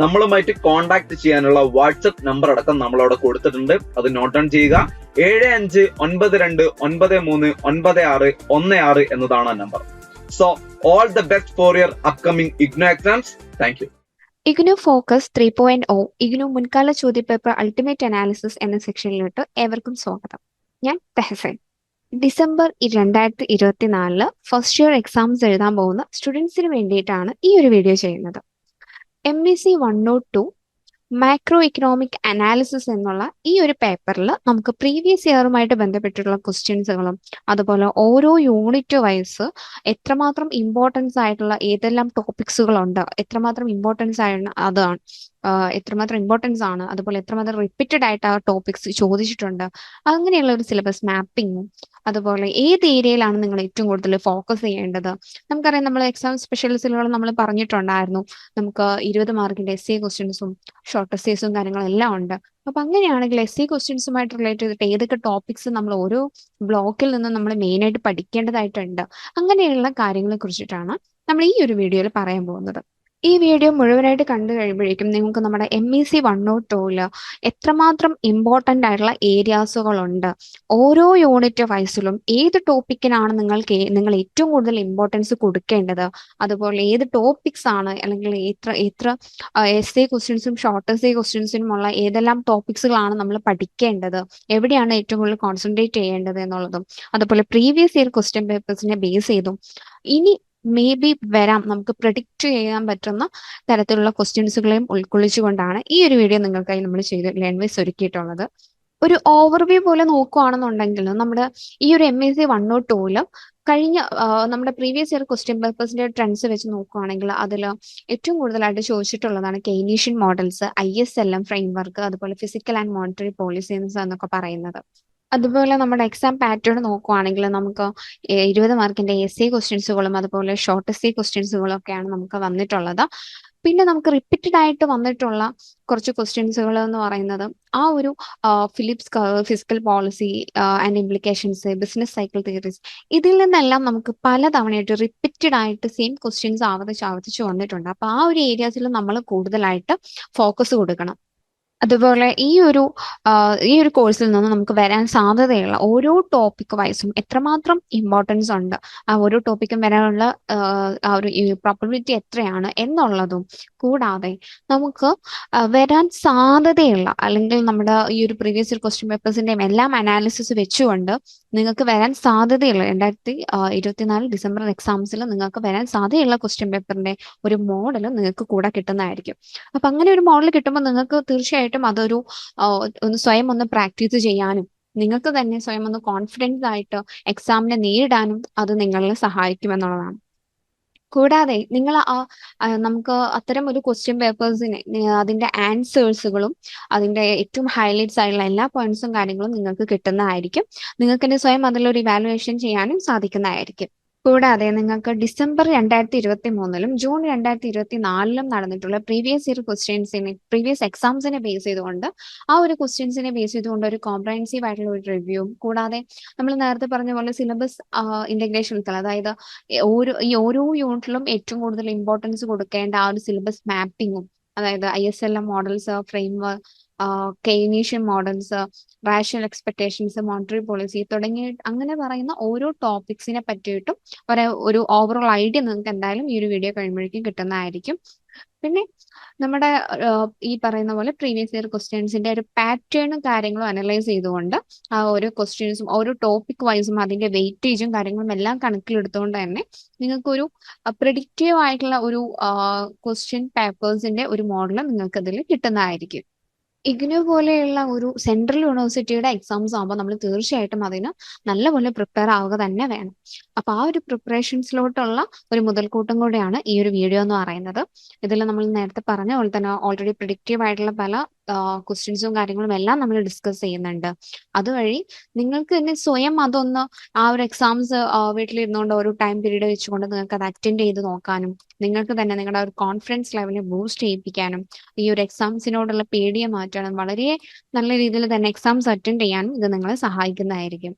നമ്മളുമായിട്ട് കോൺടാക്ട് ചെയ്യാനുള്ള WhatsApp number അടക്കം നമ്മൾ അവിടെ കൊടുത്തിട്ടുണ്ട്. അത് നോട്ട് ഡൗൺ ചെയ്യുക. ഏഴ് അഞ്ച് ഒൻപത് രണ്ട് ഒൻപത് മൂന്ന് ഒൻപത് ആറ് ഒന്ന് ആറ് എന്നതാണ് ആ number so all the best for your upcoming IGNOU exams thank you IGNOU focus three point O IGNOU മുൻകാല ചോദ്യപേപ്പർ അൾട്ടിമേറ്റ് അനാലിസിസ് എന്ന സെക്ഷനിലോട്ട് ഏവർക്കും സ്വാഗതം. ഞാൻ തെഹസൻ. ഡിസംബർ രണ്ടായിരത്തി ഇരുപത്തിനാലിൽ ഫസ്റ്റ് ഇയർ എക്സാംസ് എഴുതാൻ പോകുന്ന സ്റ്റുഡൻസിന് വേണ്ടിയിട്ടാണ് ഈ ഒരു വീഡിയോ ചെയ്യുന്നത്. M B C one nought two macro economic analysis എന്നുള്ള ഈ ഒരു പേപ്പറിൽ നമുക്ക് പ്രീവിയസ് ഇയറുമായിട്ട് ബന്ധപ്പെട്ടിട്ടുള്ള ക്വസ്റ്റ്യൻസുകളും അതുപോലെ ഓരോ യൂണിറ്റ് വൈസ് എത്രമാത്രം ഇമ്പോർട്ടൻസ് ആയിട്ടുള്ള ഏതെല്ലാം ടോപ്പിക്സുകളുണ്ട് എത്രമാത്രം ഇമ്പോർട്ടൻസ് ആയ അതാണ് എത്രമാത്രം ഇമ്പോർട്ടൻസ് ആണ്. അതുപോലെ എത്രമാത്രം റിപ്പീറ്റഡ് ആയിട്ട് ആ ടോപ്പിക്സ് ചോദിച്ചിട്ടുണ്ട്. അങ്ങനെയുള്ള ഒരു സിലബസ് മാപ്പിങ്ങും അതുപോലെ ഏത് ഏരിയയിലാണ് നിങ്ങൾ ഏറ്റവും കൂടുതൽ ഫോക്കസ് ചെയ്യേണ്ടത്? നമുക്കറിയാം നമ്മൾ എക്സാം സ്പെഷ്യലിസ്റ്റുകൾ നമ്മൾ പറഞ്ഞിട്ടുണ്ടായിരുന്നു. നമുക്ക് ഇരുപത് മാർക്കിന്റെ എസ് സി ക്വസ്റ്റ്യൻസും ഷോർട്ട് എസ്സേസും കാര്യങ്ങളും എല്ലാം ഉണ്ട്. അപ്പൊ അങ്ങനെയാണെങ്കിൽ എസ് സി ക്വസ്റ്റ്യൻസുമായിട്ട് റിലേറ്റ് ചെയ്തിട്ട് ഏതൊക്കെ ടോപ്പിക്സ് നമ്മൾ ഓരോ ബ്ലോക്കിൽ നിന്ന് നമ്മൾ മെയിൻ ആയിട്ട് പഠിക്കേണ്ടതായിട്ടുണ്ട്. അങ്ങനെയുള്ള കാര്യങ്ങളെ കുറിച്ചിട്ടാണ് നമ്മൾ ഈ ഒരു വീഡിയോയിൽ പറയാൻ പോകുന്നത്. ഈ വീഡിയോ മുഴുവനായിട്ട് കണ്ടു കഴിയുമ്പോഴേക്കും നിങ്ങൾക്ക് നമ്മുടെ M E C one nought tool എത്രമാത്രം ഇമ്പോർട്ടന്റ് ആയിട്ടുള്ള ഏരിയാസുകളുണ്ട് ഓരോ യൂണിറ്റ് വൈസിലും ഏത് ടോപ്പിക്കിനാണ് നിങ്ങൾക്ക് നിങ്ങൾ ഏറ്റവും കൂടുതൽ ഇമ്പോർട്ടൻസ് കൊടുക്കേണ്ടത്? അതുപോലെ ഏത് ടോപ്പിക്സ് ആണ് അല്ലെങ്കിൽ എത്ര എത്ര എസ് എ ക്വസ്റ്റ്യൻസും ഷോർട്ട് എസ് എ ക്വസ്റ്റ്യൻസിനുമുള്ള ഏതെല്ലാം ടോപ്പിക്സുകളാണ് നമ്മൾ പഠിക്കേണ്ടത്? എവിടെയാണ് ഏറ്റവും കൂടുതൽ കോൺസെൻട്രേറ്റ് ചെയ്യേണ്ടത് എന്നുള്ളതും അതുപോലെ പ്രീവിയസ് ഇയർ ക്വസ്റ്റ്യൻ പേപ്പേഴ്സിനെ ബേസ് ചെയ്തും. ഇനി മേ ബി വരാം. നമുക്ക് പ്രഡിക്റ്റ് ചെയ്യാൻ പറ്റുന്ന തരത്തിലുള്ള ക്വസ്റ്റ്യൻസുകളെയും ഉൾക്കൊള്ളിച്ചുകൊണ്ടാണ് ഈ ഒരു വീഡിയോ നിങ്ങൾക്കായി നമ്മൾ ചെയ്ത് ലേൺവേസ് ഒരുക്കിയിട്ടുള്ളത്. ഒരു ഓവർവ്യൂ പോലെ നോക്കുകയാണെന്നുണ്ടെങ്കിൽ നമ്മുടെ ഈ ഒരു M S C one O tool കഴിഞ്ഞ നമ്മുടെ പ്രീവിയസ് ഇയർ ക്വസ്റ്റ്യൻ പേപ്പേഴ്സിന്റെ ട്രെൻഡ്സ് വെച്ച് നോക്കുകയാണെങ്കിൽ അതിൽ ഏറ്റവും കൂടുതലായിട്ട് ചോദിച്ചിട്ടുള്ളതാണ് Keynesian models I S L M framework അതുപോലെ ഫിസിക്കൽ ആൻഡ് മോണിറ്ററി പോളിസീസ് എന്നൊക്കെ പറയുന്നത്. അതുപോലെ നമ്മുടെ എക്സാം പാറ്റേൺ നോക്കുവാണെങ്കിൽ നമുക്ക് ഇരുപത് മാർക്കിന്റെ എസ് സി ക്വസ്റ്റ്യൻസുകളും അതുപോലെ ഷോർട്ട് സി ക്വസ്റ്റ്യൻസുകളും ഒക്കെയാണ് നമുക്ക് വന്നിട്ടുള്ളത്. പിന്നെ നമുക്ക് റിപ്പീറ്റഡ് ആയിട്ട് വന്നിട്ടുള്ള കുറച്ച് ക്വസ്റ്റ്യൻസുകൾ എന്ന് പറയുന്നത് ആ ഒരു Phillips fiscal policy and implications business cycle theories ഇതിൽ നിന്നെല്ലാം നമുക്ക് പല തവണയായിട്ട് റിപ്പീറ്റഡ് ആയിട്ട് സെയിം ക്വസ്റ്റ്യൻസ് ആവർത്തിച്ച് ആവർത്തിച്ച് വന്നിട്ടുണ്ട് അപ്പൊ ആ ഒരു ഏരിയാസിൽ നമ്മൾ കൂടുതലായിട്ട് ഫോക്കസ് കൊടുക്കണം. അതുപോലെ ഈ ഒരു ഈ ഒരു കോഴ്സിൽ നിന്ന് നമുക്ക് വരാൻ സാധ്യതയുള്ള ഓരോ ടോപ്പിക് വൈസും എത്രമാത്രം ഇമ്പോർട്ടൻസ് ഉണ്ട്? ആ ഓരോ ടോപ്പിക്കും വരാനുള്ള ആ, ഒരു പ്രോബിലിറ്റി എത്രയാണ് എന്നുള്ളതും കൂടാതെ നമുക്ക് വരാൻ സാധ്യതയുള്ള അല്ലെങ്കിൽ നമ്മുടെ ഈ ഒരു പ്രീവിയസ് ഇയർ ക്വസ്റ്റ്യൻ പേപ്പേഴ്സിന്റെയും എല്ലാം അനാലിസിസ് വെച്ചുകൊണ്ട് നിങ്ങൾക്ക് വരാൻ സാധ്യതയുള്ള രണ്ടായിരത്തി ഇരുപത്തിനാല് ഡിസംബർ എക്സാംസിൽ നിങ്ങൾക്ക് വരാൻ സാധ്യതയുള്ള ക്വസ്റ്റ്യൻ പേപ്പറിന്റെ ഒരു മോഡൽ നിങ്ങൾക്ക് കൂടെ കിട്ടുന്നതായിരിക്കും. അപ്പൊ അങ്ങനെ ഒരു മോഡൽ കിട്ടുമ്പോൾ നിങ്ങൾക്ക് തീർച്ചയായിട്ടും അതൊരു ഒന്ന് സ്വയം ഒന്ന് പ്രാക്ടീസ് ചെയ്യാനും നിങ്ങൾക്ക് തന്നെ സ്വയം ഒന്ന് കോൺഫിഡൻസ് ആയിട്ട് എക്സാമിനെ നേരിടാനും അത് നിങ്ങളെ സഹായിക്കുമെന്നുള്ളതാണ് കൂടാതെ നിങ്ങൾ ആ നമുക്ക് അത്തരം ഒരു ക്വസ്റ്റ്യൻ പേപ്പേഴ്സിന് അതിന്റെ ആൻസേഴ്സുകളും അതിന്റെ ഏറ്റവും ഹൈലൈറ്റ്സ് ആയിട്ടുള്ള എല്ലാ പോയിന്റ്സും കാര്യങ്ങളും നിങ്ങൾക്ക് കിട്ടുന്നതായിരിക്കും. നിങ്ങൾക്ക് തന്നെ സ്വയം അതിലൊരു ഇവാലുവേഷൻ ചെയ്യാനും സാധിക്കുന്നതായിരിക്കും. കൂടാതെ നിങ്ങൾക്ക് ഡിസംബർ രണ്ടായിരത്തി ഇരുപത്തി മൂന്നിലും ജൂൺ രണ്ടായിരത്തി ഇരുപത്തി നാലിലും നടന്നിട്ടുള്ള പ്രീവിയസ് ഇയർ ക്വസ്റ്റ്യൻസിനെ പ്രീവിയസ് എക്സാംസിനെ ബേസ് ചെയ്തുകൊണ്ട് ആ ഒരു ക്വസ്റ്റ്യൻസിനെ ബേസ് ചെയ്തുകൊണ്ട് ഒരു കോംപ്രഹെൻസീവ് ആയിട്ടുള്ള ഒരു റിവ്യൂ കൂടാതെ നമ്മൾ നേരത്തെ പറഞ്ഞ പോലെ സിലബസ് ഇന്റഗ്രേഷൻ അതായത് ഓരോ ഈ ഓരോ യൂണിറ്റിലും ഏറ്റവും കൂടുതൽ ഇമ്പോർട്ടൻസ് കൊടുക്കേണ്ട ആ ഒരു സിലബസ് മാപ്പിങ്ങും അതായത് I S L M models framework Keynesian models rational expectations monetary policy തുടങ്ങിയ അങ്ങനെ പറയുന്ന ഓരോ ടോപ്പിക്സിനെ പറ്റിയിട്ടും ഒരു ഒരു ഓവറോൾ ഐഡിയ നിങ്ങൾക്ക് എന്തായാലും ഈ ഒരു വീഡിയോ കഴിയുമ്പോഴേക്കും കിട്ടുന്നതായിരിക്കും. പിന്നെ നമ്മുടെ ഈ പറയുന്ന പോലെ പ്രീവിയസ് ഇയർ ക്വസ്റ്റ്യൻസിന്റെ ഒരു പാറ്റേണും കാര്യങ്ങളും അനലൈസ് ചെയ്തുകൊണ്ട് ആ ഓരോ ക്വസ്റ്റ്യൻസും ഓരോ ടോപ്പിക് വൈസും അതിന്റെ വെയിറ്റേജും കാര്യങ്ങളും എല്ലാം കണക്കിലെടുത്തുകൊണ്ട് തന്നെ നിങ്ങൾക്കൊരു പ്രിഡിക്റ്റീവ് ആയിട്ടുള്ള ഒരു ക്വസ്റ്റ്യൻ പേപ്പേഴ്സിന്റെ ഒരു മോഡൽ നിങ്ങൾക്ക് അതിൽ കിട്ടുന്നതായിരിക്കും. ഇഗ്നു പോലെയുള്ള ഒരു സെൻട്രൽ യൂണിവേഴ്സിറ്റിയുടെ എക്സാംസ് ആകുമ്പോൾ നമ്മൾ തീർച്ചയായിട്ടും അതിന് നല്ലപോലെ പ്രിപ്പയർ ആവുക തന്നെ വേണം. അപ്പൊ ആ ഒരു പ്രിപ്പറേഷൻസിലോട്ടുള്ള ഒരു മുതൽക്കൂട്ടം കൂടെയാണ് ഈ ഒരു വീഡിയോ എന്ന് പറയുന്നത്. ഇതിൽ നമ്മൾ നേരത്തെ പറഞ്ഞ പോലെ തന്നെ ഓൾറെഡി പ്രിഡിക്റ്റീവ് ആയിട്ടുള്ള പല ക്വസ്റ്റ്യൻസും കാര്യങ്ങളും എല്ലാം നമ്മൾ ഡിസ്കസ് ചെയ്യുന്നുണ്ട്. അതുവഴി നിങ്ങൾക്ക് തന്നെ സ്വയം അതൊന്ന് ആ ഒരു എക്സാംസ് വീട്ടിലിരുന്നുകൊണ്ട് ഒരു ടൈം പീരീഡ് വെച്ചുകൊണ്ട് നിങ്ങൾക്ക് അത് അറ്റൻഡ് ചെയ്ത് നോക്കാനും നിങ്ങൾക്ക് തന്നെ നിങ്ങളുടെ ഒരു കോൺഫിഡൻസ് ലെവലിൽ ബൂസ്റ്റ് ചെയ്യിപ്പിക്കാനും ഈ ഒരു എക്സാംസിനോടുള്ള പേടിയെ മാറ്റാനും വളരെ നല്ല രീതിയിൽ തന്നെ എക്സാംസ് അറ്റൻഡ് ചെയ്യാനും ഇത് നിങ്ങളെ സഹായിക്കുന്നതായിരിക്കും.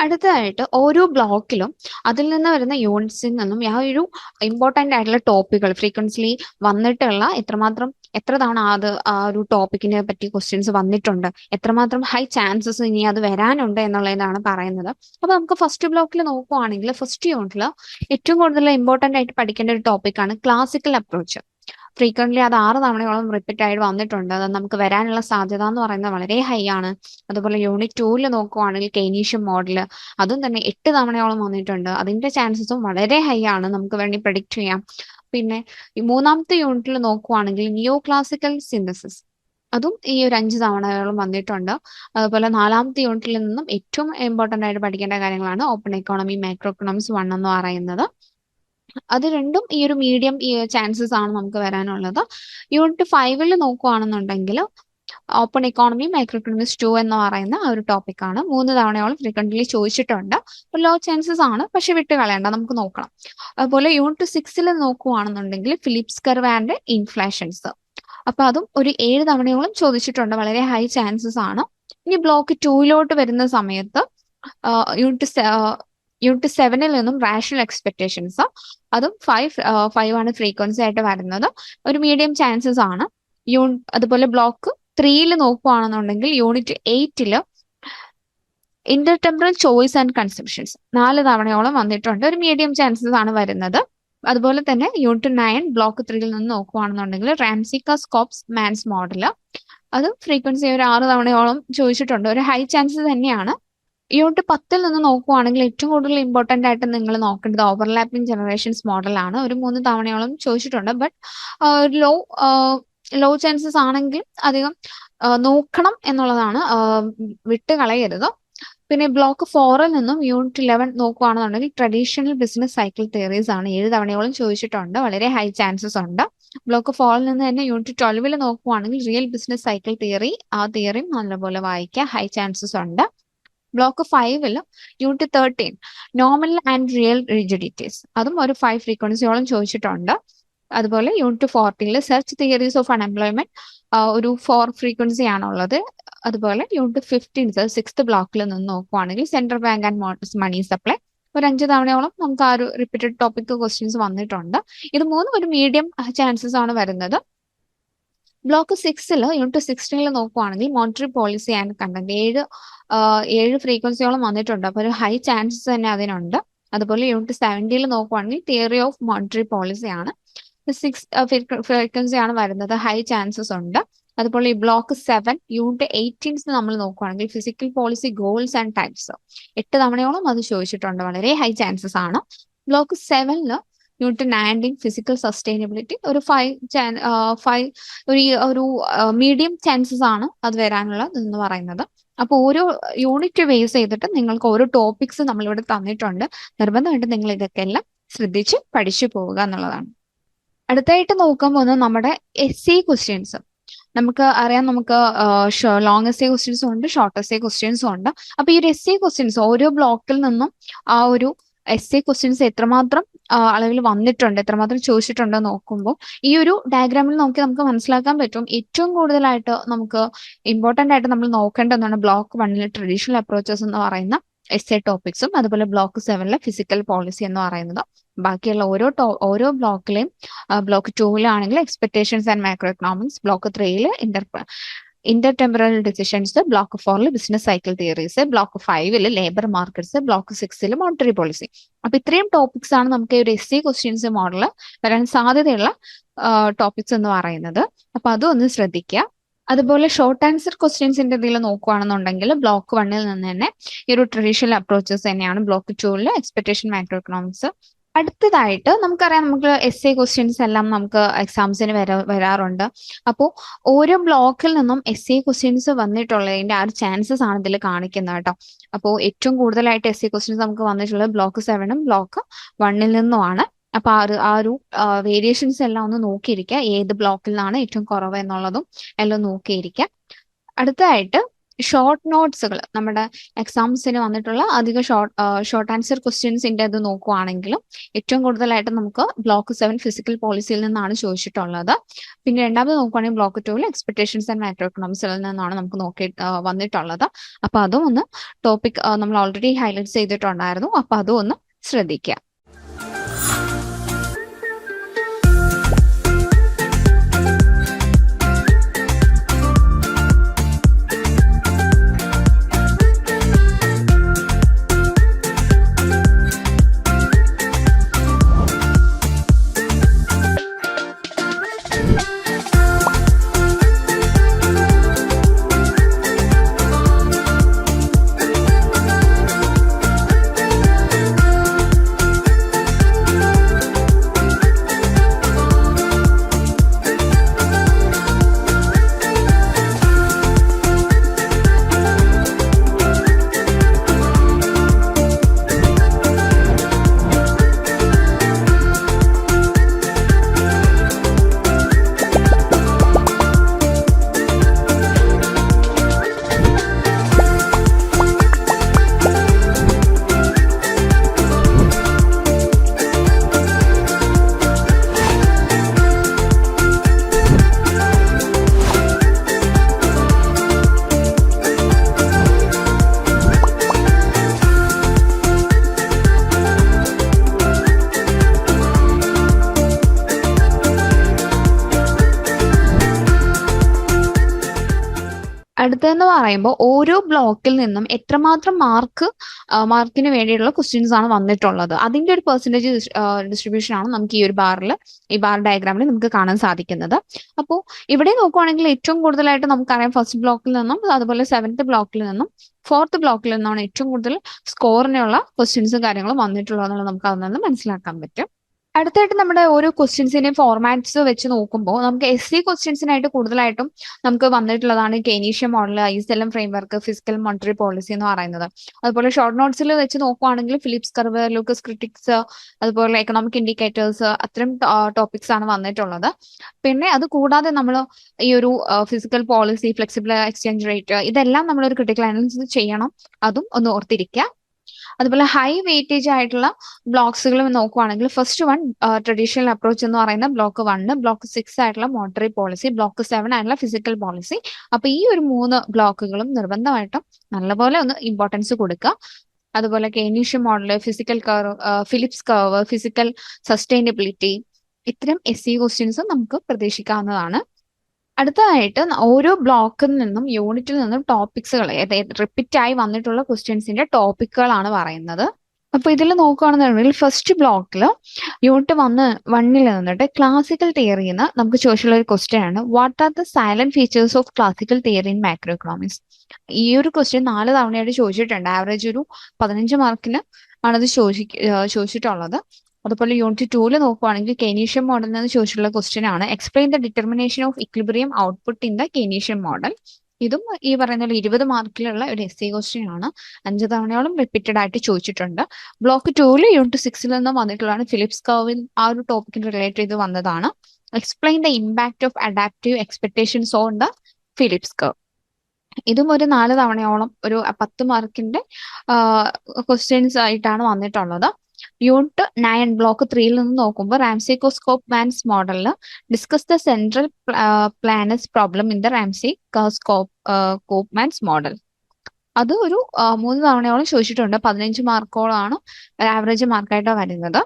അടുത്തതായിട്ട് ഓരോ ബ്ലോക്കിലും അതിൽ നിന്ന് വരുന്ന യൂണിറ്റ്സിൽ നിന്നും ആ ഒരു ഇമ്പോർട്ടന്റ് ആയിട്ടുള്ള ടോപ്പിക്കുകൾ ഫ്രീക്വൻസ്ലി വന്നിട്ടുള്ള എത്രമാത്രം എത്ര തവണ അത് ആ ഒരു ടോപ്പിക്കിനെ പറ്റി ക്വസ്റ്റ്യൻസ് വന്നിട്ടുണ്ട്? എത്രമാത്രം ഹൈ ചാൻസസ് ഇനി അത് വരാനുണ്ട് എന്നുള്ളതാണ് പറയുന്നത്. അപ്പൊ നമുക്ക് ഫസ്റ്റ് ബ്ലോക്കിൽ നോക്കുവാണെങ്കിൽ ഫസ്റ്റ് യൂണിറ്റിൽ ഏറ്റവും കൂടുതൽ ഇമ്പോർട്ടന്റ് ആയിട്ട് പഠിക്കേണ്ട ഒരു ടോപ്പിക്കാണ് ക്ലാസിക്കൽ അപ്രോച്ച് ഫ്രീക്വന്റ്ലി അത് ആറ് തവണയോളം റിപ്പീറ്റ് ആയിട്ട് വന്നിട്ടുണ്ട്. അത് നമുക്ക് വരാനുള്ള സാധ്യത എന്ന് പറയുന്നത് വളരെ ഹൈ ആണ്. അതുപോലെ യൂണിറ്റ് ടൂവിൽ നോക്കുവാണെങ്കിൽ കെയ്നീഷ്യൻ മോഡൽ അതും തന്നെ എട്ട് തവണയോളം വന്നിട്ടുണ്ട്. അതിന്റെ ചാൻസസും വളരെ ഹൈ ആണ്. നമുക്ക് വേണ്ടി പ്രഡിക്റ്റ് ചെയ്യാം. പിന്നെ ഈ മൂന്നാമത്തെ യൂണിറ്റിൽ നോക്കുവാണെങ്കിൽ നിയോ ക്ലാസിക്കൽ സിന്തസിസ് അതും ഈ ഒരു അഞ്ച് തവണകളും വന്നിട്ടുണ്ട്. അതുപോലെ നാലാമത്തെ യൂണിറ്റിൽ നിന്നും ഏറ്റവും ഇമ്പോർട്ടന്റ് ആയിട്ട് പഠിക്കേണ്ട കാര്യങ്ങളാണ് open economy micro economics one എന്ന് പറയുന്നത്. അത് രണ്ടും ഈ ഒരു മീഡിയം ചാൻസസ് ആണ് നമുക്ക് വരാനുള്ളത്. യൂണിറ്റ് ഫൈവിൽ നോക്കുവാണെന്നുണ്ടെങ്കിൽ open economy micro economics two എന്ന് പറയുന്ന ആ ഒരു ടോപ്പിക്കാണ് മൂന്ന് തവണയോളം ഫ്രീക്വന്റ്ലി ചോദിച്ചിട്ടുണ്ട്. ലോ ചാൻസസ് ആണ്. പക്ഷെ വിട്ട് കളയണ്ട. നമുക്ക് നോക്കണം. അതുപോലെ യൂണിറ്റ് സിക്സിൽ നോക്കുവാണെന്നുണ്ടെങ്കിൽ ഫിലിപ്സ് കർവ് ആൻഡ് ഇൻഫ്ലേഷൻസ് അപ്പൊ അതും ഒരു ഏഴ് തവണയോളം ചോദിച്ചിട്ടുണ്ട്. വളരെ ഹൈ ചാൻസസ് ആണ്. ഇനി ബ്ലോക്ക് ടൂയിലോട്ട് വരുന്ന സമയത്ത് യൂണിറ്റ് യൂണിറ്റ് സെവനിൽ നിന്നും റാഷണൽ എക്സ്പെക്ടേഷൻസ് അതും ഫൈവ് ഫൈവ് ആണ് ഫ്രീക്വൻസി ആയിട്ട് വരുന്നത്. ഒരു മീഡിയം ചാൻസസ് ആണ്. യൂൺ അതുപോലെ ബ്ലോക്ക് ത്രീയിൽ നോക്കുകയാണെന്നുണ്ടെങ്കിൽ യൂണിറ്റ് എയ്റ്റിൽ ഇന്റർടെമ്പറൽ ചോയ്സ് ആൻഡ് കൺസെപ്ഷൻസ് നാല് തവണയോളം വന്നിട്ടുണ്ട്. ഒരു മീഡിയം ചാൻസസ് ആണ് വരുന്നത്. അതുപോലെ തന്നെ യൂണിറ്റ് നയൻ ബ്ലോക്ക് ത്രീയിൽ നിന്ന് നോക്കുകയാണെന്നുണ്ടെങ്കിൽ റാംസിക്ക സ്കോപ്സ് മാൻസ് മോഡൽ അത് ഫ്രീക്വൻസി ഒരു ആറ് തവണയോളം ചോദിച്ചിട്ടുണ്ട്. ഒരു ഹൈ ചാൻസസ് തന്നെയാണ്. യൂണിറ്റ് പത്തിൽ നിന്ന് നോക്കുവാണെങ്കിൽ ഏറ്റവും കൂടുതൽ ഇമ്പോർട്ടന്റ് ആയിട്ട് നിങ്ങൾ നോക്കേണ്ടത് ഓവർലാപ്പിംഗ് ജനറേഷൻസ് മോഡലാണ് ഒരു മൂന്ന് തവണയോളം ചോദിച്ചിട്ടുണ്ട്. ബട്ട് ലോ ലോ ചാൻസസ് ആണെങ്കിൽ അധികം നോക്കണം എന്നുള്ളതാണ് വിട്ട് കളയരുത്. പിന്നെ ബ്ലോക്ക് ഫോറിൽ നിന്നും യൂണിറ്റ് ഇലവൻ നോക്കുകയാണെന്നുണ്ടെങ്കിൽ ട്രഡീഷണൽ ബിസിനസ് സൈക്കിൾ തിയറീസ് ആണ് ഏഴ് തവണയോളം ചോദിച്ചിട്ടുണ്ട്. വളരെ ഹൈ ചാൻസസ് ഉണ്ട്. ബ്ലോക്ക് ഫോറിൽ നിന്ന് തന്നെ യൂണിറ്റ് ട്വൽവിൽ നോക്കുവാണെങ്കിൽ റിയൽ ബിസിനസ് സൈക്കിൾ തിയറി ആ തിയറിയും നല്ലപോലെ വായിക്കാം. ഹൈ ചാൻസസ് ഉണ്ട്. ബ്ലോക്ക് ഫൈവിൽ unit thirteen normal and real rigidities അതും ഒരു ഫൈവ് ഫ്രീക്വൻസിയോളം ചോദിച്ചിട്ടുണ്ട്. അതുപോലെ യൂണിറ്റ് ഫോർട്ടീനിൽ സെർച്ച് തിയറീസ് ഓഫ് അൺഎംപ്ലോയ്മെന്റ് ഒരു ഫോർ ഫ്രീക്വൻസി ആണുള്ളത്. അതുപോലെ യൂണിറ്റ് ഫിഫ്റ്റീൻ സിക്സ്ത് ബ്ലോക്കിൽ നിന്ന് നോക്കുവാണെങ്കിൽ central bank and money supply ഒരു അഞ്ച് തവണയോളം നമുക്ക് ആ ഒരു റിപ്പീറ്റഡ് ടോപ്പിക് ക്വസ്റ്റ്യൻസ് വന്നിട്ടുണ്ട്. ഇത് മൂന്നും ഒരു മീഡിയം ചാൻസസ് ആണ് വരുന്നത്. ബ്ലോക്ക് സിക്സിൽ യൂണിറ്റ് സിക്സ്റ്റീനിൽ നോക്കുവാണെങ്കിൽ മോണിറ്ററി പോളിസി ആൻഡ് കണ്ടന്റ് ഏഴ് ഏഴ് ഫ്രീക്വൻസിയോളം വന്നിട്ടുണ്ട്. അപ്പോൾ ഒരു ഹൈ ചാൻസസ് തന്നെ അതിനുണ്ട്. അതുപോലെ യൂണിറ്റ് സെവന്റിയിൽ നോക്കുവാണെങ്കിൽ തിയറി ഓഫ് മോണിറ്ററി പോളിസി ആണ്. സിക്സ് ഫ്രീക്വൻസി ആണ് വരുന്നത്. ഹൈ ചാൻസസ് ഉണ്ട്. അതുപോലെ ഈ ബ്ലോക്ക് സെവൻ യൂണിറ്റ് എയ്റ്റീൻസ് നമ്മൾ നോക്കുവാണെങ്കിൽ physical policy goals and types എട്ട് തവണയോളം അത് ചോദിച്ചിട്ടുണ്ട്. വളരെ ഹൈ ചാൻസസ് ആണ്. ബ്ലോക്ക് സെവനിൽ യൂണിറ്റ് നയന്റീൻ ഫിസിക്കൽ സസ്റ്റൈനബിലിറ്റി ഒരു ഫൈവ് ഫൈവ് ഒരു ഒരു മീഡിയം ചാൻസസ് ആണ് അത് വരാനുള്ളത് എന്ന് പറയുന്നത്. അപ്പോൾ ഓരോ യൂണിറ്റ് ബേസ് ചെയ്തിട്ട് നിങ്ങൾക്ക് ഓരോ ടോപ്പിക്സ് നമ്മളിവിടെ തന്നിട്ടുണ്ട്. നിർബന്ധമായിട്ട് നിങ്ങൾ ഇതൊക്കെ എല്ലാം ശ്രദ്ധിച്ച് പഠിച്ചു പോവുക എന്നുള്ളതാണ്. അടുത്തായിട്ട് നോക്കാൻ പോകുന്നത് നമ്മുടെ എസ് സി ക്വസ്റ്റ്യൻസ് നമുക്ക് അറിയാം നമുക്ക് ലോങ് എസ് എ ക്വസ്റ്റ്യൻസും ഉണ്ട് ഷോർട്ട് എസ് എ ക്വസ്റ്റ്യൻസും ഉണ്ട്. അപ്പൊ ഈ ഒരു എസ് എ ക്വസ്റ്റ്യൻസ് ഓരോ ബ്ലോക്കിൽ നിന്നും ആ ഒരു എസ് എ ക്വസ്റ്റ്യൻസ് എത്രമാത്രം അളവിൽ വന്നിട്ടുണ്ട് എത്രമാത്രം ചോദിച്ചിട്ടുണ്ട് നോക്കുമ്പോൾ ഈ ഒരു ഡയഗ്രാമിൽ നോക്കി നമുക്ക് മനസ്സിലാക്കാൻ പറ്റും. ഏറ്റവും കൂടുതലായിട്ട് നമുക്ക് ഇമ്പോർട്ടന്റ് ആയിട്ട് നമ്മൾ നോക്കേണ്ടതാണ് ബ്ലോക്ക് വണ്ണിലെ ട്രഡീഷണൽ അപ്രോച്ചസ് എന്ന് പറയുന്ന എസ് എ ടോപ്പിക്സും അതുപോലെ ബ്ലോക്ക് സെവനിലെ ഫിസിക്കൽ പോളിസി എന്ന് പറയുന്നത് ബാക്കിയുള്ള ഓരോ ഓരോ ബ്ലോക്കിലെയും block ടൂവിലാണെങ്കിൽ expectations and micro economics block ത്രീയിൽ inter inter temporal decisions block ഫോറിൽ ബിസിനസ് സൈക്കിൾ തിയറീസ് ബ്ലോക്ക് ഫൈവിൽ ലേബർ മാർക്കറ്റ്സ് ബ്ലോക്ക് സിക്സിൽ മോണിറ്ററി പോളിസി അപ്പൊ ഇത്രയും ടോപ്പിക്സ് ആണ് നമുക്ക് ഒരു എസ് സി ക്വസ്റ്റ്യൻസ് മോഡൽ വരാൻ സാധ്യതയുള്ള ടോപ്പിക്സ് എന്ന് പറയുന്നത്. അപ്പൊ അതും ഒന്ന് ശ്രദ്ധിക്കുക അതുപോലെ ഷോർട്ട് ആൻസർ ക്വസ്റ്റ്യൻസിന്റെ ഇതിൽ നോക്കുകയാണെന്നുണ്ടെങ്കിൽ ബ്ലോക്ക് വണ്ണിൽ നിന്ന് തന്നെ ഈ ഒരു ട്രഡീഷണൽ അപ്രോച്ചസ് തന്നെയാണ് ബ്ലോക്ക് ടൂവിൽ എക്സ്പെക്ടേഷൻ മാക്രോ എക്കണോമിക്സ് അടുത്തതായിട്ട് നമുക്കറിയാം നമുക്ക് എസ് എ ക്വസ്റ്റ്യൻസ് എല്ലാം നമുക്ക് എക്സാംസിന് വരാ വരാറുണ്ട്. അപ്പോൾ ഓരോ ബ്ലോക്കിൽ നിന്നും എസ് എ ക്വസ്റ്റ്യൻസ് വന്നിട്ടുള്ളതിന്റെ ആ ഒരു ചാൻസസ് ആണ് ഇതിൽ കാണിക്കുന്നത് കേട്ടോ. അപ്പോൾ ഏറ്റവും കൂടുതലായിട്ട് എസ് എ ക്വസ്റ്റ്യൻസ് നമുക്ക് വന്നിട്ടുള്ളത് ബ്ലോക്ക് സെവനും ബ്ലോക്ക് വണ്ണിൽ നിന്നുമാണ്. അപ്പൊ ആ ഒരു ആ ഒരു വേരിയേഷൻസ് എല്ലാം ഒന്ന് നോക്കിയിരിക്കുക. ഏത് ബ്ലോക്കിൽ നിന്നാണ് ഏറ്റവും കുറവ് എന്നുള്ളതും എല്ലാം നോക്കിയിരിക്കുക. അടുത്തതായിട്ട് ഷോർട്ട് നോട്ട്സുകൾ നമ്മുടെ എക്സാംസിന് വന്നിട്ടുള്ള അധിക ഷോർട്ട് ഷോർട്ട് ആൻസർ ക്വസ്റ്റ്യൻസിന്റെ ഇത് നോക്കുവാണെങ്കിലും ഏറ്റവും കൂടുതലായിട്ട് നമുക്ക് ബ്ലോക്ക് സെവൻ ഫിസിക്കൽ പോളിസിയിൽ നിന്നാണ് ചോദിച്ചിട്ടുള്ളത്. പിന്നെ രണ്ടാമത് നോക്കുവാണെങ്കിൽ ബ്ലോക്ക് ടൂവിൽ എക്സ്പെക്ടേഷൻസ് ആൻഡ് മാക്രോ എക്കണോമിക്സിൽ നിന്നാണ് നമുക്ക് നോക്കി വന്നിട്ടുള്ളത്. അപ്പൊ അതും ഒന്ന് ടോപ്പിക് നമ്മൾ ഓൾറെഡി ഹൈലൈറ്റ് ചെയ്തിട്ടുണ്ടായിരുന്നു. അപ്പൊ അതും ഒന്ന് ശ്രദ്ധിക്കുക. അടുത്തതെന്ന് പറയുമ്പോൾ ഓരോ ബ്ലോക്കിൽ നിന്നും എത്രമാത്രം മാർക്ക് മാർക്കിന് വേണ്ടിയിട്ടുള്ള ക്വസ്റ്റ്യൻസ് ആണ് വന്നിട്ടുള്ളത്. അതിന്റെ ഒരു പെർസെന്റേജ് ഡിസ്ട്രിബ്യൂഷൻ ആണ് നമുക്ക് ഈ ഒരു ബാറിൽ ഈ ബാർ ഡയഗ്രാമിൽ നമുക്ക് കാണാൻ സാധിക്കുന്നത്. അപ്പോൾ ഇവിടെ നോക്കുവാണെങ്കിൽ ഏറ്റവും കൂടുതലായിട്ട് നമുക്കറിയാം ഫസ്റ്റ് ബ്ലോക്കിൽ നിന്നും അതുപോലെ സെവൻത്ത് ബ്ലോക്കിൽ നിന്നും ഫോർത്ത് ബ്ലോക്കിൽ നിന്നാണ് ഏറ്റവും കൂടുതൽ സ്കോറിനുള്ള ക്വസ്റ്റ്യൻസും കാര്യങ്ങളും വന്നിട്ടുള്ളത് നമുക്ക് അതിൽ നിന്ന് മനസ്സിലാക്കാൻ പറ്റും. അടുത്തായിട്ട് നമ്മുടെ ഓരോ ക്വസ്റ്റ്യൻസിന്റെയും ഫോർമാറ്റ്സ് വെച്ച് നോക്കുമ്പോൾ നമുക്ക് എസ് സി ക്വസ്റ്റ്യൻസിനായിട്ട് കൂടുതലായിട്ടും നമുക്ക് വന്നിട്ടുള്ളതാണ് Keynesian model I S L M framework physical monetary policy എന്ന് പറയുന്നത്. അതുപോലെ ഷോർട്ട് നോട്ട്സിൽ വെച്ച് നോക്കുവാണെങ്കിൽ ഫിലിപ്സ് കർവ് ലൂക്കസ് ക്രിറ്റിക്സ് അതുപോലെ എക്കണോമിക് ഇൻഡിക്കേറ്റേഴ്സ് അത്തരം ടോപ്പിക്സ് ആണ് വന്നിട്ടുള്ളത്. പിന്നെ അത് കൂടാതെ നമ്മൾ ഈ ഒരു physical policy flexible exchange rate ഇതെല്ലാം നമ്മൾ ഒരു ക്രിട്ടിക്കൽ അനാലിസിസ് ചെയ്യണം. അതും ഒന്ന് ഓർത്തിരിക്കുക അതുപോലെ ഹൈ വെയിറ്റേജ് ആയിട്ടുള്ള ബ്ലോക്സുകൾ നോക്കുവാണെങ്കിൽ ഫസ്റ്റ് വൺ ട്രഡീഷണൽ അപ്രോച്ച് എന്ന് പറയുന്ന ബ്ലോക്ക് വണ്ണ് ബ്ലോക്ക് സിക്സ് ആയിട്ടുള്ള മോട്ടറി പോളിസി ബ്ലോക്ക് സെവൻ ആയിട്ടുള്ള ഫിസിക്കൽ പോളിസി അപ്പൊ ഈ ഒരു മൂന്ന് ബ്ലോക്കുകളും നിർബന്ധമായിട്ടും നല്ലപോലെ ഒന്ന് ഇമ്പോർട്ടൻസ് കൊടുക്കുക. അതുപോലെ Keynesian model physical curve Phillips curve physical sustainability ഇത്തരം എസ് സി ക്വസ്റ്റ്യൻസും നമുക്ക് പ്രതീക്ഷിക്കാവുന്നതാണ്. അടുത്തതായിട്ട് ഓരോ ബ്ലോക്കിൽ നിന്നും യൂണിറ്റിൽ നിന്നും ടോപ്പിക്സുകൾ റിപ്പീറ്റ് ആയി വന്നിട്ടുള്ള ക്വസ്റ്റ്യൻസിന്റെ ടോപ്പിക്കുകളാണ് പറയുന്നത്. അപ്പൊ ഇതിൽ നോക്കുകയാണെന്നുണ്ടെങ്കിൽ ഫസ്റ്റ് ബ്ലോക്കിൽ യൂണിറ്റ് വന്ന് വണ്ണിൽ നിന്നിട്ട് ക്ലാസിക്കൽ തിയറിന്ന് നമുക്ക് ചോദിച്ചുള്ള ഒരു ക്വസ്റ്റ്യൻ ആണ്. What are the salient features of classical theory in macro economics ഈ ഒരു ക്വസ്റ്റ്യൻ നാല് തവണയായിട്ട് ചോദിച്ചിട്ടുണ്ട്. ആവറേജ് ഒരു പതിനഞ്ച് മാർക്കിന് ആണത് ചോദിച്ചിട്ടുള്ളത്. അതുപോലെ യൂണിറ്റ് ടൂൽ നോക്കുവാണെങ്കിൽ കെനീഷ്യൻ മോഡലിൽ നിന്ന് ചോദിച്ചിട്ടുള്ള ക്വസ്റ്റ്യൻ ആണ്. Explain the determination of equilibrium output in the Keynesian model ഇതും ഈ പറയുന്ന ഇരുപത് മാർക്കിലുള്ള ഒരു എസ് സി ക്വസ്റ്റ്യൻ ആണ്. അഞ്ച് തവണയോളം റിപ്പീറ്റഡ് ആയിട്ട് ചോദിച്ചിട്ടുണ്ട്. ബ്ലോക്ക് ടൂൽ യൂണിറ്റ് സിക്സിൽ നിന്ന് വന്നിട്ടുള്ളതാണ് ഫിലിപ്സ് കർവിൽ ആ ഒരു ടോപ്പിക്കിന് റിലേറ്റ് ചെയ്ത് വന്നതാണ്. Explain the impact of adaptive expectations on the Phillips curve ഇതും ഒരു നാല് തവണയോളം ഒരു പത്ത് മാർക്കിന്റെ ക്വസ്റ്റ്യൻസ് ആയിട്ടാണ് വന്നിട്ടുള്ളത്. യൂണിറ്റ് നയൻ ബ്ലോക്ക് ത്രീയിൽ നിന്ന് നോക്കുമ്പോൾ റാംസിക്കോസ്കോപ്പ് വാൻസ് മോഡലിൽ discuss the central planners problem in the Ramsey scope Koopmans model അത് ഒരു മൂന്ന് തവണയോളം ചോദിച്ചിട്ടുണ്ട്. പതിനഞ്ച് മാർക്കോളാണ് ആവറേജ് മാർക്കായിട്ട് വരുന്നത്.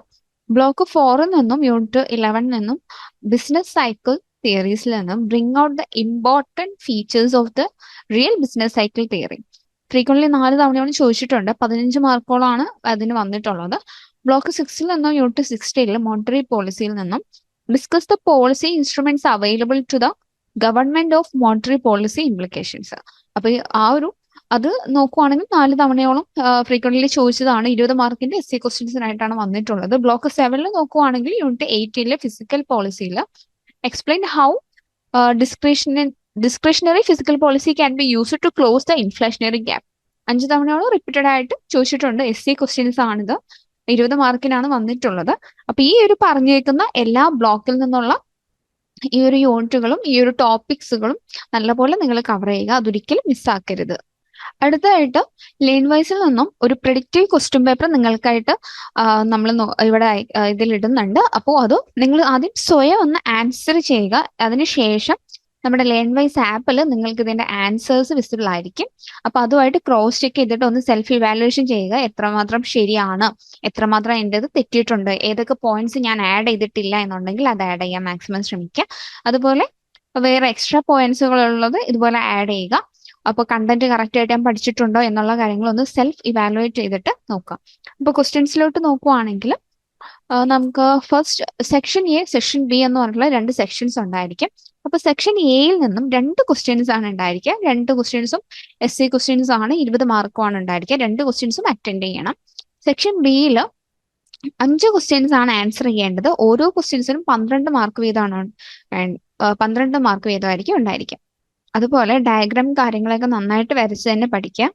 ബ്ലോക്ക് ഫോറിൽ നിന്നും യൂണിറ്റ് ഇലവനിൽ നിന്നും ബിസിനസ് സൈക്കിൾ തിയറീസിൽ നിന്നും bring out the important features of the real business cycle theory frequently നാല് തവണയോളം ചോദിച്ചിട്ടുണ്ട്. പതിനഞ്ച് മാർക്കോളാണ് അതിന് വന്നിട്ടുള്ളത്. ബ്ലോക്ക് സിക്സിൽ നിന്നും യൂണിറ്റ് സിക്സ്റ്റീനിൽ മോണിറ്ററി പോളിസിയിൽ നിന്നും discuss the policy instruments available to the government of monetary policy implications അപ്പൊ ആ ഒരു അത് നോക്കുവാണെങ്കിൽ നാല് തവണയോളം ഫ്രീക്വന്റ്ലി ചോദിച്ചതാണ് ഇരുപത് മാർക്കിന്റെ എസ് സി ക്വസ്റ്റ്യൻസിനായിട്ടാണ് വന്നിട്ടുള്ളത്. ബ്ലോക്ക് സെവനിൽ നോക്കുവാണെങ്കിൽ യൂണിറ്റ് എയ്റ്റിലെ physical പോളിസിയിൽ explain how discretionary discretionary physical policy can be use to close the inflationary gap അഞ്ച് തവണയോളം റിപ്പീറ്റഡ് ആയിട്ട് ചോദിച്ചിട്ടുണ്ട് എസ് സി ക്വസ്റ്റ്യൻസ് ആണിത്. ഇരുപത് മാർക്കിനാണ് വന്നിട്ടുള്ളത്. അപ്പൊ ഈ ഒരു പറഞ്ഞേക്കുന്ന എല്ലാ ബ്ലോക്കിൽ നിന്നുള്ള ഈ ഒരു യൂണിറ്റുകളും ഈ ഒരു ടോപ്പിക്സുകളും നല്ലപോലെ നിങ്ങൾ കവർ ചെയ്യുക. അതൊരിക്കലും മിസ്സാക്കരുത് അടുത്തതായിട്ട് ലേൺ വൈസിൽ നിന്നും ഒരു പ്രിഡിക്റ്റീവ് ക്വസ്റ്റ്യൻ പേപ്പർ നിങ്ങൾക്കായിട്ട് നമ്മൾ ഇവിടെ ഇതിൽ ഇടുന്നുണ്ട് അപ്പോൾ അത് നിങ്ങൾ ആദ്യം സ്വയം ഒന്ന് ആൻസർ ചെയ്യുക. അതിനുശേഷം നമ്മുടെ ലേൺ വൈസ് ആപ്പിൽ നിങ്ങൾക്ക് ഇതിന്റെ ആൻസേഴ്സ് വിസിബിൾ ആയിരിക്കും. അപ്പൊ അതുമായിട്ട് ക്രോസ് ചെക്ക് ചെയ്തിട്ട് ഒന്ന് സെൽഫ് ഇവാലുവേഷൻ ചെയ്യുക. എത്രമാത്രം ശരിയാണ്? എത്രമാത്രം എന്റെത് തെറ്റിയിട്ടുണ്ട്? ഏതൊക്കെ പോയിന്റ്സ് ഞാൻ ആഡ് ചെയ്തിട്ടില്ല എന്നുണ്ടെങ്കിൽ അത് ആഡ് ചെയ്യാൻ മാക്സിമം ശ്രമിക്കുക. അതുപോലെ വേറെ എക്സ്ട്രാ പോയിന്റ്സുകൾ ഉള്ളത് ഇതുപോലെ ആഡ് ചെയ്യുക. അപ്പോൾ കണ്ടന്റ് കറക്റ്റ് ആയിട്ട് ഞാൻ പഠിച്ചിട്ടുണ്ടോ എന്നുള്ള കാര്യങ്ങളൊന്ന് സെൽഫ് ഇവാലുവേറ്റ് ചെയ്തിട്ട് നോക്കാം അപ്പോൾ ക്വസ്റ്റ്യൻസിലോട്ട് നോക്കുവാണെങ്കിൽ നമുക്ക് first section A section B എന്ന് പറഞ്ഞിട്ടുള്ള രണ്ട് സെക്ഷൻസ് ഉണ്ടായിരിക്കും. അപ്പൊ സെക്ഷൻ എയിൽ നിന്നും രണ്ട് ക്വസ്റ്റ്യൻസ് ആണ് ഉണ്ടായിരിക്കുക. രണ്ട് ക്വസ്റ്റ്യൻസും എസ് സി ക്വസ്റ്റ്യൻസ് ആണ് ഇരുപത് മാർക്കുമാണ് ഉണ്ടായിരിക്കുക. രണ്ട് ക്വസ്റ്റ്യൻസും അറ്റൻഡ് ചെയ്യണം. സെക്ഷൻ ബിയിൽ അഞ്ച് ക്വസ്റ്റ്യൻസ് ആണ് ആൻസർ ചെയ്യേണ്ടത്. ഓരോ ക്വസ്റ്റ്യൻസിനും പന്ത്രണ്ട് മാർക്ക് വീതമാണ് പന്ത്രണ്ട് മാർക്ക് വീതമായിരിക്കും ഉണ്ടായിരിക്കുക. അതുപോലെ ഡയഗ്രാം കാര്യങ്ങളൊക്കെ നന്നായിട്ട് വരച്ച് തന്നെ പഠിക്കുക.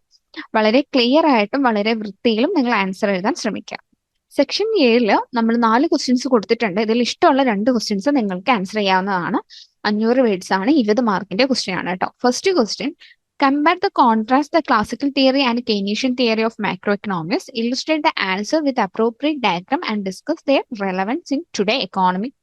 വളരെ ക്ലിയർ ആയിട്ടും വളരെ വൃത്തിയിലും നിങ്ങൾ ആൻസർ എഴുതാൻ ശ്രമിക്കുക. സെക്ഷൻ ഏഴിൽ നമ്മൾ നാല് ക്വസ്റ്റ്യൻസ് കൊടുത്തിട്ടുണ്ട്. ഇതിൽ ഇഷ്ടമുള്ള രണ്ട് ക്വസ്റ്റ്യൻസ് നിങ്ങൾക്ക് ആൻസർ ചെയ്യാവുന്നതാണ്. അഞ്ഞൂറ് വേർഡ്സ് ആണ് ഇരുപത് മാർക്കിന്റെ ക്വസ്റ്റ്യൻ ആണ് കേട്ടോ first question compare the contrast the classical theory and Keynesian theory of macro economics illustrate the answer with appropriate diagram and discuss their relevance in today economic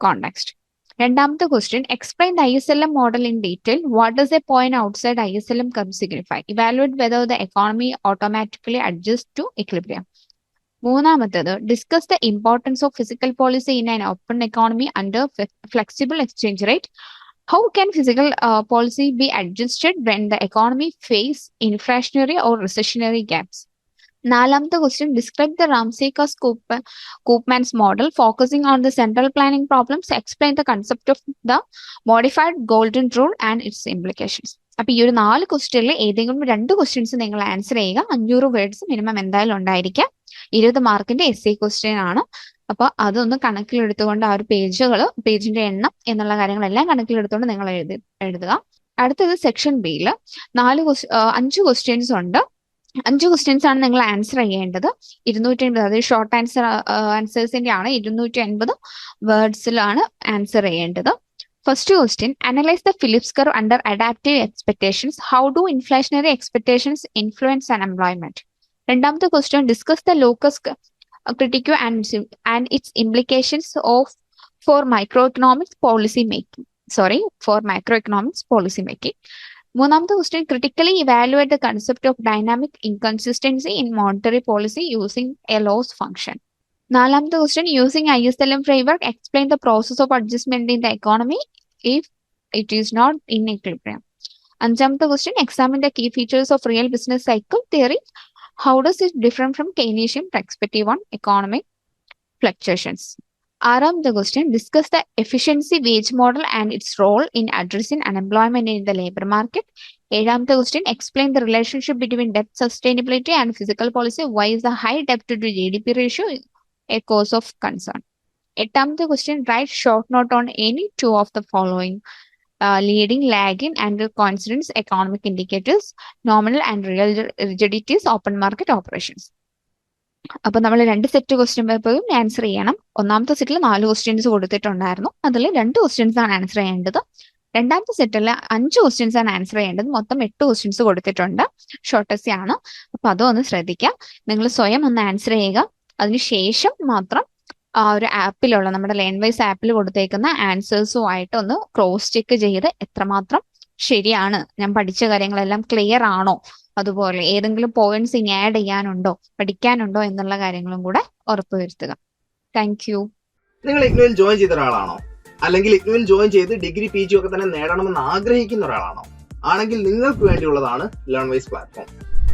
context രണ്ടാമത്തെ question explain the I S L M model in detail what does a point outside I S L M curve signify evaluate whether the economy automatically adjust to equilibrium മൂന്നാമത്തേത് discuss the importance of physical policy in an open economy under flexible exchange rate how can physical policy be adjusted when the economy face inflationary or recessionary gaps നാലാമത്തെ question describe the Ramsey Cass Koop Koopmans model focusing on the central planning problems explain the concept of the modified golden rule and its implications അപ്പൊ ഈ ഒരു നാല് ക്വസ്റ്റ്യനിൽ ഏതെങ്കിലും രണ്ട് questions നിങ്ങൾ answer ചെയ്യുക. അഞ്ഞൂറ് വേർഡ്സ് മിനിമം എന്തായാലും ഉണ്ടായിരിക്കാം. ഇരുപത് മാർക്കിന്റെ എസ് സി ക്വസ്റ്റ്യൻ ആണ്. അപ്പൊ അതൊന്ന് കണക്കിലെടുത്തുകൊണ്ട് ആ ഒരു പേജുകൾ പേജിന്റെ എണ്ണം എന്നുള്ള കാര്യങ്ങളെല്ലാം കണക്കിലെടുത്തുകൊണ്ട് നിങ്ങൾ എഴുതി എഴുതുക. അടുത്തത് സെക്ഷൻ ബിയിൽ നാല് അഞ്ച് ക്വസ്റ്റ്യൻസ് ഉണ്ട്. അഞ്ച് ക്വസ്റ്റ്യൻസ് ആണ് നിങ്ങൾ ആൻസർ ചെയ്യേണ്ടത്. ഇരുന്നൂറ്റി എൺപത് അതായത് ഷോർട്ട് ആൻസർ ആൻസേഴ്സിന്റെ ആണ് ഇരുന്നൂറ്റി എൺപത് വേർഡ്സിലാണ് ആൻസർ ചെയ്യേണ്ടത്. First question analyse the Phillips curve under adaptive expectations how do inflationary expectations influence unemployment രണ്ടാമത്തെ question discuss the Lucas critique and and its implications of for micro economics policy making sorry for micro economics policy making മൂന്നാമത്തെ question critically evaluate the concept of dynamic inconsistency in monetary policy using a loss function നാലാമത്തെ question using I S L M framework explain the process of adjustment in the economy if it is not in equilibrium. അഞ്ചാമത്തെ question examine the key features of real business cycle theory how does it different from Keynesian perspective on economic fluctuations ആറാമത്തെ question discuss the efficiency wage model and it's role in addressing unemployment in the labour market ഏഴാമത്തെ question explain the relationship between ഡെപ്റ്റ് sustainability and physical policy Y is the high ഡെപ്റ്റ് to G D P ratio a cause of concern എട്ടാമത്തെ question write short note on any two of the following leading lagging and coincidence economic indicators nominal and real rigidities open market operations അപ്പൊ നമ്മൾ രണ്ട് set question പേപ്പറും answer ചെയ്യണം. ഒന്നാമത്തെ സെറ്റിൽ നാല് questions കൊടുത്തിട്ടുണ്ടായിരുന്നു. അതിൽ രണ്ട് ക്വസ്റ്റ്യൻസ് ആണ് ആൻസർ ചെയ്യേണ്ടത്. രണ്ടാമത്തെ സെറ്റിൽ അഞ്ച് ക്വസ്റ്റ്യൻസ് ആണ് ആൻസർ ചെയ്യേണ്ടത്. മൊത്തം എട്ട് ക്വസ്റ്റ്യൻസ് കൊടുത്തിട്ടുണ്ട്. ഷോർട്ടസ്റ്റ് ആണ്. അപ്പൊ അതൊന്ന് ശ്രദ്ധിക്കാം. നിങ്ങൾ സ്വയം ഒന്ന് ആൻസർ ചെയ്യുക. അതിനുശേഷം മാത്രം ആ ഒരു ആപ്പിലുള്ള നമ്മുടെ ലേൺ വൈസ് ആപ്പിൽ കൊടുത്തേക്കുന്ന ആൻസേഴ്സുമായിട്ട് ഒന്ന് ക്രോസ് ചെക്ക് ചെയ്ത് എത്രമാത്രം ശരിയാണ്. ഞാൻ പഠിച്ച കാര്യങ്ങളെല്ലാം ക്ലിയർ ആണോ? അതുപോലെ ഏതെങ്കിലും പോയിന്റ്സ് ഇനി ആഡ് ചെയ്യാനുണ്ടോ? പഠിക്കാനുണ്ടോ? എന്നുള്ള കാര്യങ്ങളും കൂടെ ഉറപ്പുവരുത്തുക താങ്ക് യു നിങ്ങൾ ഇഗ്നുവിൽ ജോയിൻ ചെയ്ത ഒരാളാണോ? അല്ലെങ്കിൽ ഇഗ്നുവിൽ ജോയിൻ ചെയ്ത് ഡിഗ്രി പി ജി ഒക്കെ തന്നെ നേടണമെന്ന് ആഗ്രഹിക്കുന്ന ഒരാളാണോ? ആണെങ്കിൽ നിങ്ങൾക്ക് വേണ്ടിയുള്ളതാണ് ലേൺ വൈസ് പ്ലാറ്റ്ഫോം